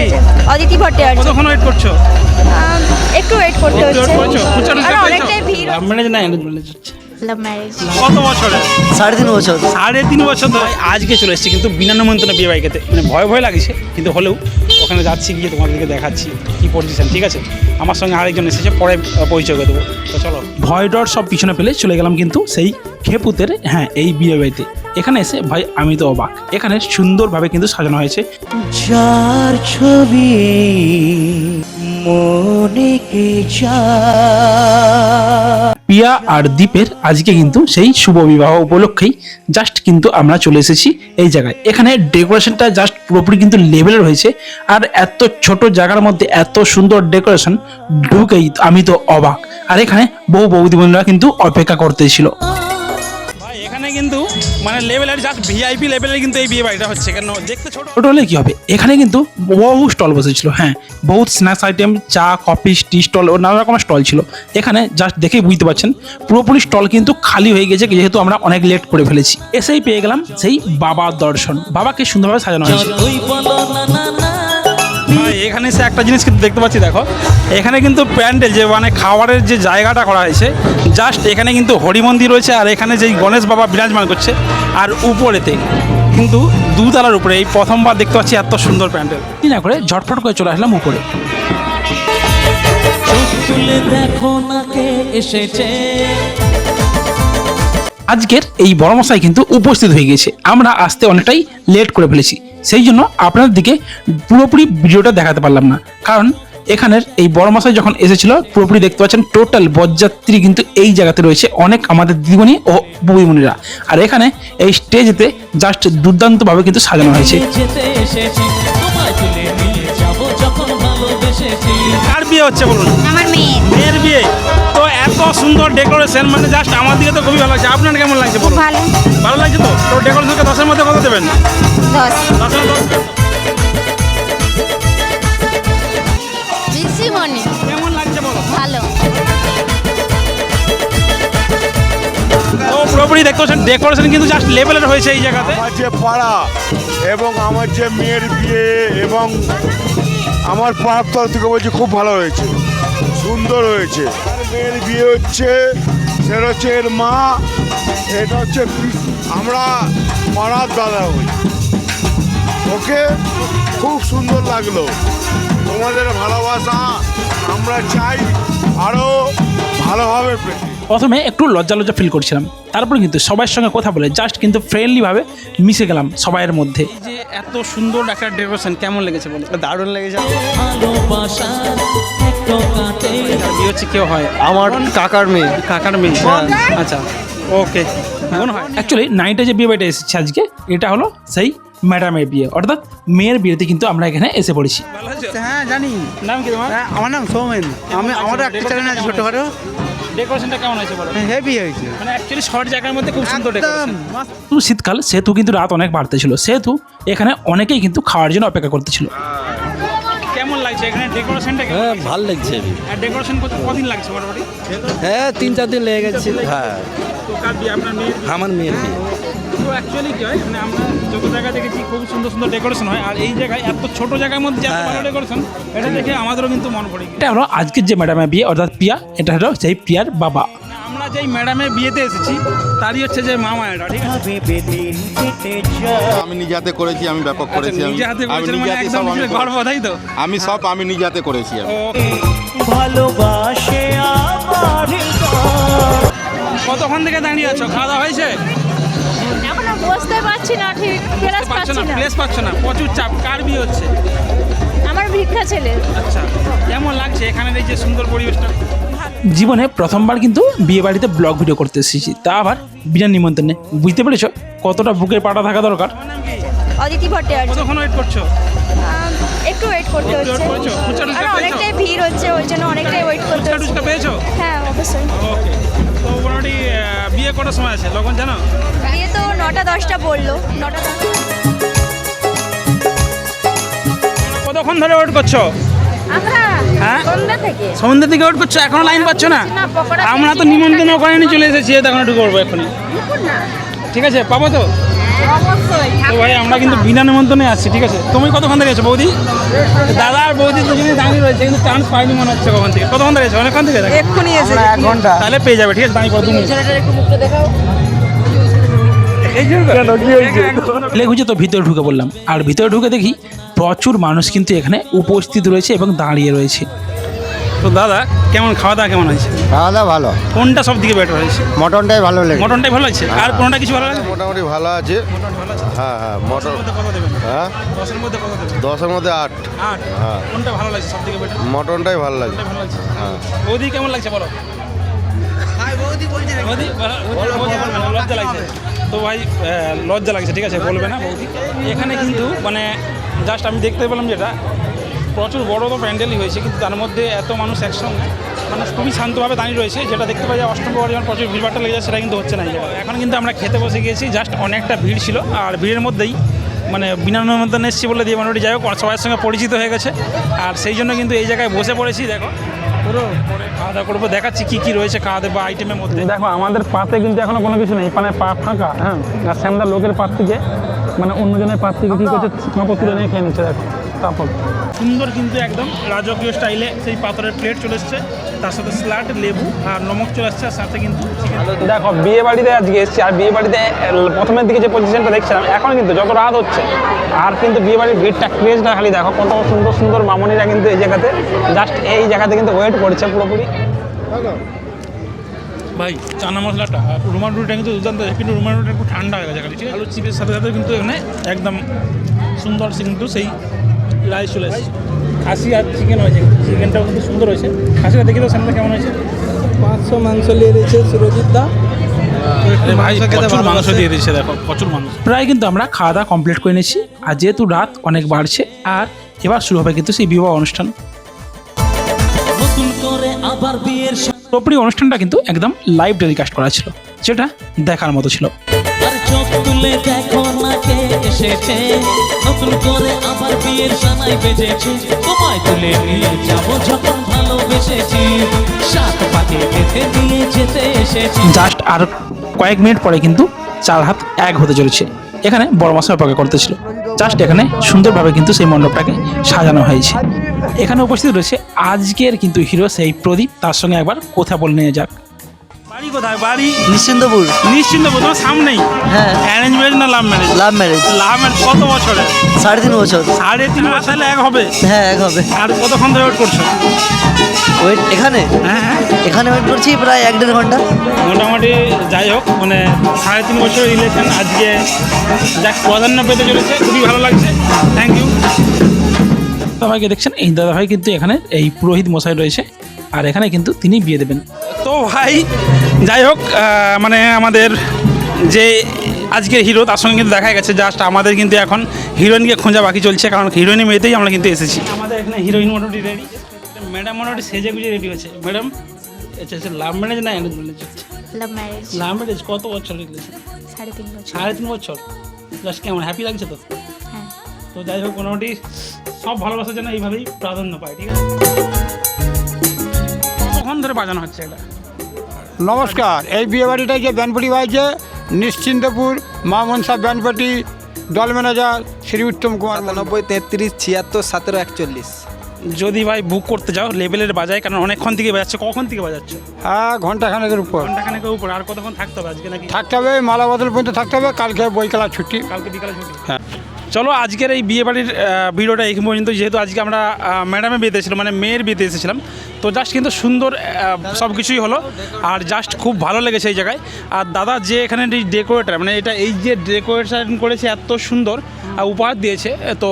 কি? অদিতি ভট্টাচার্য। কতক্ষণ ওয়েট করছ? একটু ওয়েট করতে হচ্ছে। আর? অনেকটাই ভিড় না অ্যারেঞ্জ হচ্ছে লাভ ম্যারেজ কত বছরে? সাড়ে তিন বছর। সাড়ে তিন বছর ধরে। আজকে চলে এসেছি কিন্তু বিনা নিমন্ত্রণে বিয়ে বাড়িতে। মানে ভয় ভয় লাগছে কিন্তু হলেও ওখানে যাচ্ছি গিয়ে তোমাদেরকে দেখাচ্ছি কি পজিশন ঠিক আছে? আমার সঙ্গে আরেকজন এসেছে পরে পরিচয় করে দেবো। তো চলো। ভয় ডর সব পিছনে ফেলে চলে গেলাম কিন্তু সেই খেপুতের হ্যাঁ এই বিয়ে বাড়িতে। এখানে এসে ভাই আমি তো অবাক। এখানে সুন্দরভাবে কিন্তু সাজানো হয়েছে। যার ছবি মনে কে পিয়া আর দ্বীপের আজকে কিন্তু সেই শুভ বিবাহ উপলক্ষেই জাস্ট কিন্তু আমরা চলে এসেছি এই জায়গায়। এখানে ডেকোরেশনটা জাস্ট পুরোপুরি কিন্তু লেভেলের হয়েছে। আর এত ছোট জায়গার মধ্যে এত সুন্দর ডেকোরেশন ঢুকেই আমি তো অবাক। আর এখানে বহু বৌদি বোনরা কিন্তু অপেক্ষা করতেছিল। এখানে কিন্তু মানে লেভেলের জাস্ট ভিআইপি লেভেলের কিন্তু এই বিয়ে বাড়িটা হচ্ছে। কেন? দেখতে ছোট। ছোট হলে কি হবে? এখানে কিন্তু বহু স্টল বসেছিল হ্যাঁ। বহুত স্ন্যাক্স আইটেম চা কফি টি স্টল ও নানা রকমের স্টল ছিল। এখানে জাস্ট দেখেই বুঝতে পারছেন পুরোপুরি স্টল কিন্তু খালি হয়ে গেছে যেহেতু আমরা অনেক লেট করে ফেলেছি। এসেই পেয়ে গেলাম সেই বাবার দর্শন। বাবাকে সুন্দরভাবে সাজানো হয়েছে। এখানে এসে একটা জিনিস কিন্তু দেখতে পাচ্ছি দেখো। এখানে কিন্তু প্যান্ডেল যে মানে খাবারের যে জায়গাটা করা হয়েছে জাস্ট এখানে কিন্তু হরি মন্দির রয়েছে আর এখানে যেই গণেশ বাবা বিরাজমান করছে আর উপরেতে কিন্তু দুতলার উপরে এই প্রথমবার দেখতে পাচ্ছি এত সুন্দর প্যান্ডেল। কি না করে ঝটফট করে চলে আসলাম উপরে। দেখো না কে এসেছে। আজকের এই বড় মশাই কিন্তু উপস্থিত হয়ে গেছে আমরা আসতে অনেকটাই লেট করে ফেলেছি। সেই জন্য আপনাদের দিকে পুরোপুরি ভিডিওটা দেখাতে পারলাম না। কারণ এখানের এই বড় মশাই যখন এসেছিল পুরোপুরি দেখতে পাচ্ছেন টোটাল বরযাত্রী কিন্তু এই জায়গাতে রয়েছে অনেক আমাদের দিদিমণি ও বৌদিমণিরা। আর এখানে এই স্টেজেতে জাস্ট দুর্দান্তভাবে কিন্তু সাজানো হয়েছে। কার বিয়ে হচ্ছে বলুন? আমার মেয়ে মেয়ের বিয়ে? তো এত সুন্দর ডেকোরেশন মানে জাস্ট আমার দিকে তো খুবই ভালো লাগছে। আপনার কেমন লাগছে ভালো। ভালো লাগছে তো? তো ডেকোরেশনকে দশের মধ্যে কত দেবেন? দশ। দশের দশ পুরোপুরি দেখতে পাচ্ছেন ডেকোরেশন কিন্তু জাস্ট লেভেলের হয়েছে এই জায়গাতে। আমার যে পাড়া এবং আমার যে মেয়ের বিয়ে এবং আমার পাড়ার তরফ থেকে বলছি খুব ভালো হয়েছে, সুন্দর হয়েছে। মেয়ের বিয়ে হচ্ছে, সেটা হচ্ছে এর মা, এটা হচ্ছে আমরা পাড়ার দাদা হই। ওকে খুব সুন্দর লাগল। তোমাদের ভালোবাসা আমরা চাই আরও ভালোভাবে পেতে। প্রথমে একটু লজ্জা লজ্জা ফিল করছিলাম। তারপরে কিন্তু সবার সঙ্গে কথা বলে জাস্ট কিন্তু ফ্রেন্ডলিভাবে মিশে গেলাম সবাইয়ের মধ্যে। এই যে এত সুন্দর একটা ডেকোরেশন কেমন লেগেছে বলো? দারুণ লেগেছে। ভালোবাসা একটু কাটে। বিয়ে হচ্ছে কেউ হয়? আমার কাকার মেয়ে। কাকার মেয়ে আচ্ছা ওকে মনে হয়? অ্যাকচুয়ালি নাইটে যে বিয়ে বাড়িটা এসেছে আজকে এটা হলো সেই ম্যাডামের বিয়ে। অর্থাৎ মেয়ের বিয়েতে কিন্তু আমরা এখানে এসে পড়েছি। হ্যাঁ জানি। নাম কি তোমার? হ্যাঁ, আমার নাম সৌমেন। আমি আমারও একটা চ্যানেল আছে ছোটোখাটো। ডেকোরেশনটা কেমন হয়েছে বলো? হেভি হয়েছে। মানে অ্যাকচুয়ালি শর্ট জায়গার মধ্যে খুব সুন্দর ডেকোরেশন শীতকাল সেহেতু কিন্তু রাত অনেক বাড়তে ছিল সেহেতু এখানে অনেকেই কিন্তু খাওয়ার জন্য অপেক্ষা করতেছিল। কেমন লাগছে এখানে ডেকোরেশনটা হ্যাঁ ভালো লাগছে। আর ডেকোরেশন করতে কদিন লাগছে মোটামুটি? হ্যাঁ তিন চার দিন লেগে গেছে। হ্যাঁ আমার মেয়ের বিয়ে। তো অ্যাকচুয়ালি কি হয়? মানে আমরা যত জায়গা দেখেছি খুব সুন্দর সুন্দর ডেকোরেশন হয়। আর এই জায়গায় এত ছোট জায়গার মধ্যে এত ভালো ডেকোরেশন এটা দেখে আমাদেরও কিন্তু মন পড়ে এটা হলো আজকের যে ম্যাডামের বিয়ে অর্থাৎ পিয়া এটা হলো সেই পিয়ার বাবা। আমরা যেই ম্যাডামের বিয়েতে এসেছি তারই হচ্ছে যে মামা এটা ঠিক আছে? আমি নিজে হাতে করেছি আমি ব্যাপক করেছি আমি নিজে হাতে আমি করেছেন মানে একদম সব আমি নিজের গর্ব তাই তো? আমি সব আমি নিজে হাতে করেছি ভালোবাসে কতক্ষণ থেকে দাঁড়িয়ে আছো? খাওয়া দাওয়া হয়েছে? এখনও বসতে পারছি না ঠিক প্লেস পাচ্ছি না। প্লেস পাচ্ছ না প্রচুর চাপ কার বিয়ে হচ্ছে? আমার ভিক্ষা ছেলে। আচ্ছা কেমন লাগছে এখানে এই যে সুন্দর পরিবেশটা? জীবনে প্রথমবার কিন্তু বিয়ে বাড়িতে ব্লগ ভিডিও করতে এসেছি তা আবার বিনা নিমন্ত্রণে। বুঝতে পেরেছ কতটা বুকের পাটা থাকা দরকার? অদিতি ভট্টাচার্য। কতক্ষণ ওয়েট করছ? একটু ওয়েট করতে হচ্ছে। আর? অনেকটাই ভিড় হচ্ছে ওই জন্য অনেকটাই ওয়েট করতে হচ্ছে। পেয়েছ? হ্যাঁ অবশ্যই। ওকে তো মোটামুটি বিয়ে করার সময় আছে? লগ্ন জানো? বিয়ে তো নটা দশটা বলল। নটা কতক্ষণ ধরে ওয়েট করছ? আমরা হ্যাঁ? সন্ধ্যা থেকে। ওয়েট করছ? এখনও লাইন পাচ্ছ না? আমরা তো নিমন্ত্রণ ওখানে চলে এসেছি তখন একটু করব এখনই ঠিক আছে পাবো তো? অবশ্যই তো ভাই আমরা কিন্তু বিনা নিমন্ত্রণে আছি ঠিক আছে? তুমি কতক্ষণ থেকে এসো বৌদি? দাদা আর বৌদি দুজনেই দাঁড়িয়ে রয়েছে কিন্তু চান্স পাইনি মনে হচ্ছে কখন থেকে। কতক্ষণ থেকে এসো অনেকক্ষণ থেকে এক্ষুনি এসে এক ঘণ্টা। তাহলে পেয়ে যাবে ঠিক আছে? দাঁড়িয়ে পড়ো তুমি লেগুছে তো ভিতরে ঢুকে বললাম আর ভিতরে ঢুকে দেখি প্রচুর মানুষ কিন্তু এখানে উপস্থিত রয়েছে এবং দাঁড়িয়ে রয়েছে। তো দাদা কেমন খাওয়া দাওয়া কেমন হয়েছে? খাওয়া দাওয়া ভালো। কোনটা সব দিকে বেটার হয়েছে? মটনটাই ভালো লেগে মটনটাই ভালো আছে আর কোনটা কিছু ভালো লাগে মোটামুটি ভালো আছে। হ্যাঁ হ্যাঁ মটন। হ্যাঁ? দশের মধ্যে কত দেবেন? দশের মধ্যে আট। আট? হ্যাঁ। কোনটা ভালো লাগছে সব থেকে বেটার মটনটাই ভালো লাগে হ্যাঁ। বৌদি কেমন লাগছে বলো? লজ্জা লাগছে। তো ভাই লজ্জা লাগছে ঠিক আছে? বলবে না বৌদি। এখানে কিন্তু মানে জাস্ট আমি দেখতে পেলাম যেটা প্রচুর বড় তো প্যান্ডেলই হয়েছে কিন্তু তার মধ্যে এত মানুষ একসঙ্গে মানুষ খুবই শান্তভাবে দাঁড়িয়ে রয়েছে যেটা দেখতে পাই যে অষ্টম প্রহর যখন প্রচুর ভিড়ভাড়টা লেগে যায় সেটা কিন্তু হচ্ছে না। এখন কিন্তু আমরা খেতে বসে গিয়েছি জাস্ট অনেকটা ভিড় ছিল আর ভিড়ের মধ্যেই মানে বিনা নিমন্ত্রণ এসেছি বলে দিয়ে মোটামুটি যাই হোক সবার সঙ্গে পরিচিত হয়ে গেছে আর সেই জন্য কিন্তু এই জায়গায় বসে পড়েছি দেখো। পুরো। খাওয়া দাওয়া করব দেখাচ্ছি কী কী রয়েছে খাওয়া দাওয়া আইটেমের মধ্যে। দেখো আমাদের পাতে কিন্তু এখনও কোনো কিছু নেই মানে পা ফাঁকা হ্যাঁ? আর শ্যামদার লোকের পাত থেকে মানে অন্যজনের পাত থেকে কী করছে কাপড় তুলে নিয়ে খেয়ে নিচ্ছে দেখো। তারপর সুন্দর কিন্তু একদম রাজকীয় স্টাইলে সেই পাথরের প্লেট চলে এসছে। তার সাথে স্লাট লেবু আর নমক চলে আসছে আর সাথে কিন্তু দেখো বিয়ে বাড়িতে আজকে এসেছি আর বিয়ে বাড়িতে প্রথমের দিকে যে পজিশনটা দেখছিলাম এখন কিন্তু যত রাত হচ্ছে আর কিন্তু বিয়ে বাড়ির ভিড়টা ক্রেজটা খালি দেখো কত সুন্দর সুন্দর মামনিরা কিন্তু এই জায়গাতে জাস্ট এই জায়গাতে কিন্তু ওয়েট করছে পুরোপুরি। ভাই চানা মশলাটা রুমাল রুটিটা কিন্তু দুর্দান্ত কিন্তু রুমাল রুটিটা একটু ঠান্ডা হয়ে গেছে খালি আলু চিপের সাথে সাথে কিন্তু এখানে একদম সুন্দর কিন্তু সেই রাইস চলে এসেছে খাসি আর চিকেন হয়েছে চিকেনটাও কিন্তু সুন্দর হয়েছে। খাসিটা দেখি তো সামনে কেমন হয়েছে? পাঁচশো মাংস নিয়ে দিয়েছে সুরজিৎ দা। প্রচুর মাংস দিয়ে দিচ্ছে দেখো প্রচুর মাংস। প্রায় কিন্তু আমরা খাওয়া দাওয়া কমপ্লিট করে নিয়েছি। আর যেহেতু রাত অনেক বাড়ছে আর এবার শুরু হবে কিন্তু সেই বিবাহ অনুষ্ঠান। আবার বিয়ের অনুষ্ঠানটা কিন্তু একদম লাইভ টেলিকাস্ট করা ছিল। যেটা দেখার মতো ছিল। তুলে দেখো না কে এসেছে। নতুন করে আবার বিয়ের সানাই বেজেছে তোমায় তুলে নিয়ে যাব যখন ভালোবেসেছি। সাত পাকে বেঁধে নিয়ে যেতে এসেছি। জাস্ট আর কয়েক মিনিট পরে কিন্তু চার হাত এক হতে চলেছে। এখানে বড় মশাই অপেক্ষা করতেছিল। জাস্ট এখানে সুন্দরভাবে কিন্তু সেই মণ্ডপটাকে সাজানো হয়েছে। এখানে উপস্থিত রয়েছে আজকের কিন্তু হিরো সেই প্রদীপ। তার সঙ্গে একবার কথা বলে নিয়ে যাক। বাড়ি কোথায়? বাড়ি নিশ্চিন্তপুর। নিশ্চিন্ত প্রথম সামনেই? হ্যাঁ। অ্যারেঞ্জ ম্যারেজ না love marriage love marriage love marriage কত বছরের সাড়ে তিন বছর। সাড়ে তিন বছর তাহলে এক হবে? হ্যাঁ এক হবে। আর কতক্ষণ ধরে ওয়েট করছ? ওয়েট এখানে? হ্যাঁ হ্যাঁ। এখানে ওয়েট করছি প্রায় এক দেড় ঘণ্টা। মোটামুটি যাই হোক মানে সাড়ে তিন বছর রিলেশন আজকে যাক প্রাধান্য পেতে চলেছে খুবই ভালো লাগছে। থ্যাংক ইউ দাদাভাইকে দেখছেন এই দাদাভাই কিন্তু এখানে এই পুরোহিত মশাই রয়েছে। আর এখানে কিন্তু তিনি বিয়ে দেবেন। তো ভাই যাই হোক মানে আমাদের যে আজকের হিরো তার সঙ্গে কিন্তু দেখা গেছে জাস্ট আমাদের কিন্তু এখন হিরোইনকে খোঁজা বাকি চলছে কারণ হিরোইনের মেয়েতেই আমরা কিন্তু এসেছি। আমাদের এখানে হিরোইন মোটামুটি রেডি ম্যাডাম মোটামুটি সেজে গুজে রেডি হয়েছে। ম্যাডাম আচ্ছা আচ্ছা লাভ ম্যারেজ না arrange marriage love marriage love marriage কত বছর রিলেশন সাড়ে তিন বছর। সাড়ে তিন বছর? জাস্ট কেমন হ্যাপি লাগছে তো? হ্যাঁ। তো যাই হোক মোটামুটি সব ভালোবাসার জন্য এইভাবেই প্রাধান্য পায় ঠিক আছে? কতক্ষণ ধরে বাজানো হচ্ছে এটা। নমস্কার এই বিয়ে বাড়িটা যে ব্যানপটি বাজছে নিশ্চিন্তপুর মা মনসা ব্যানপটি দল ম্যানেজার শ্রী উত্তম কুমার নব্বই তেত্রিশ ছিয়াত্তর সতেরো একচল্লিশ। যদি ভাই বুক করতে যাও লেভেলের বাজায় কারণ অনেকক্ষণ থেকে বাজাচ্ছে কখন থেকে বাজাচ্ছে? হ্যাঁ ঘন্টাখানেকের উপর। ঘন্টাখানেকের উপর আর কতক্ষণ থাকতে হবে আজকে নাকি? থাকতে হবে মালা বদল পর্যন্ত থাকতে হবে কালকে বইকালা ছুটি। কালকে বিকালে ছুটি। হ্যাঁ। চলো আজকের এই বিয়ে বাড়ির ভিডিওটা এই পর্যন্ত যেহেতু আজকে আমরা ম্যাডামের বিয়েতে এসেছিলাম মানে মেয়ের বিয়েতে এসেছিলাম তো জাস্ট কিন্তু সুন্দর সব কিছুই হলো আর জাস্ট খুব ভালো লেগেছে এই জায়গায়। আর দাদা যে এখানে ডেকোরেটার মানে এটা এই যে ডেকোরেশন করেছে এত সুন্দর আর উপহার দিয়েছে তো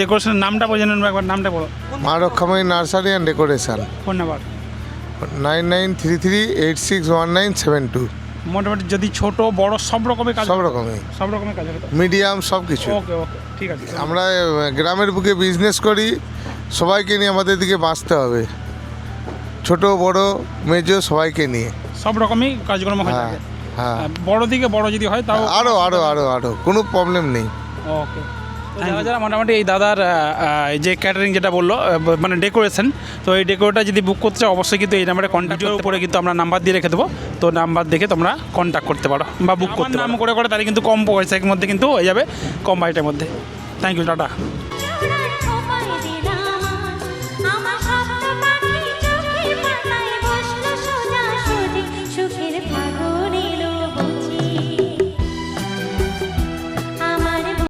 ডেকোরেশনের নামটা বোঝান একবার নামটা বলো। Maa Rakshamoyi nursery and decoration. Phone number. Nine nine three three eight six one nine seven two. মোটামুটি যদি ছোট বড় সব রকমের কাজ সব রকমের সব রকমের কাজ হবে মিডিয়াম সব কিছু। ওকে ওকে ঠিক আছে। আমরা গ্রামের বুকে বিজনেস করি সবাইকে নিয়ে আমাদের দিকে বাঁচতে হবে। ছোট বড় মেজো সবাইকে নিয়ে। সব রকমই কাজকর্ম হয় হ্যাঁ হ্যাঁ। বড় দিকে বড় যদি হয় তাও আরও আরও আরও আরও কোনো প্রবলেম নেই। ওকে। যারা যারা মোটামুটি এই দাদার যে ক্যাটারিং যেটা বলল মানে ডেকোরেশন তো এই ডেকোরেটা যদি বুক করতে চাও অবশ্যই কিন্তু এই নাম্বারে কন্ট্যাক্টের উপরে কিন্তু আমরা নাম্বার দিয়ে রেখে দেবো। তো নাম্বার দেখে তোমরা কন্ট্যাক্ট করতে পারো বা বুক করতে নাম করে করে তাহলে কিন্তু কম পয়সার মধ্যে কিন্তু হয়ে যাবে কম বাজেটের মধ্যে। Thank you tata.